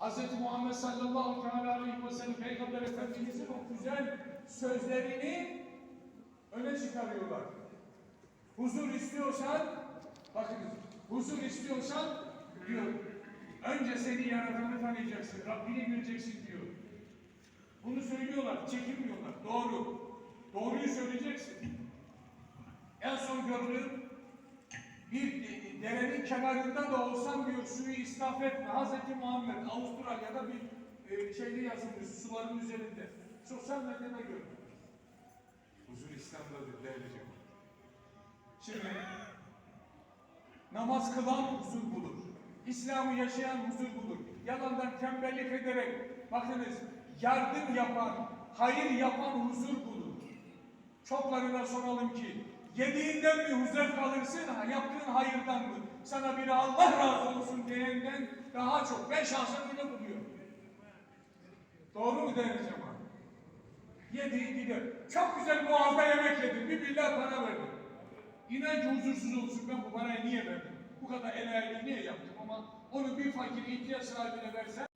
Hz. Muhammed sallallahu aleyhi ve sellem Peygamber Efendimizin o güzel sözlerini öne çıkarıyorlar. Huzur istiyorsan, bakınız, huzur istiyorsan diyor, önce seni yaratanı tanıyacaksın, Rabbini bileceksin diyor. Bunu söylüyorlar, çekinmiyorlar. Doğru. Doğruyu söyleyeceksin. En son gördüğüm bir de- derenin kenarında da olsan diyor israf etme. Hazreti Muhammed Avustralya'da bir e, şeyde yazılmış suların üzerinde. Sosyal medyada gördüm. Huzur İslam'dadır değerli. Şimdi namaz kılan huzur bulur. İslam'ı yaşayan huzur bulur. Yalandan tembellik ederek bakınız yardım yapan, hayır yapan huzur bulur. Çoklarına soralım ki yediğinden mi huzur kalırsın, yaptığın hayırdan mı? Sana biri Allah razı olsun diyenden daha çok. Ben şahsen öyle buluyorum. Doğru mu değerli cemaat? Yedi gider. Çok güzel boğazda yemek yedim. Bir milyar para verdim. İnan ki huzursuz olursun ben bu parayı niye verdim? Bu kadar el niye yaptım ama onu bir fakir ihtiyaç sahibine versen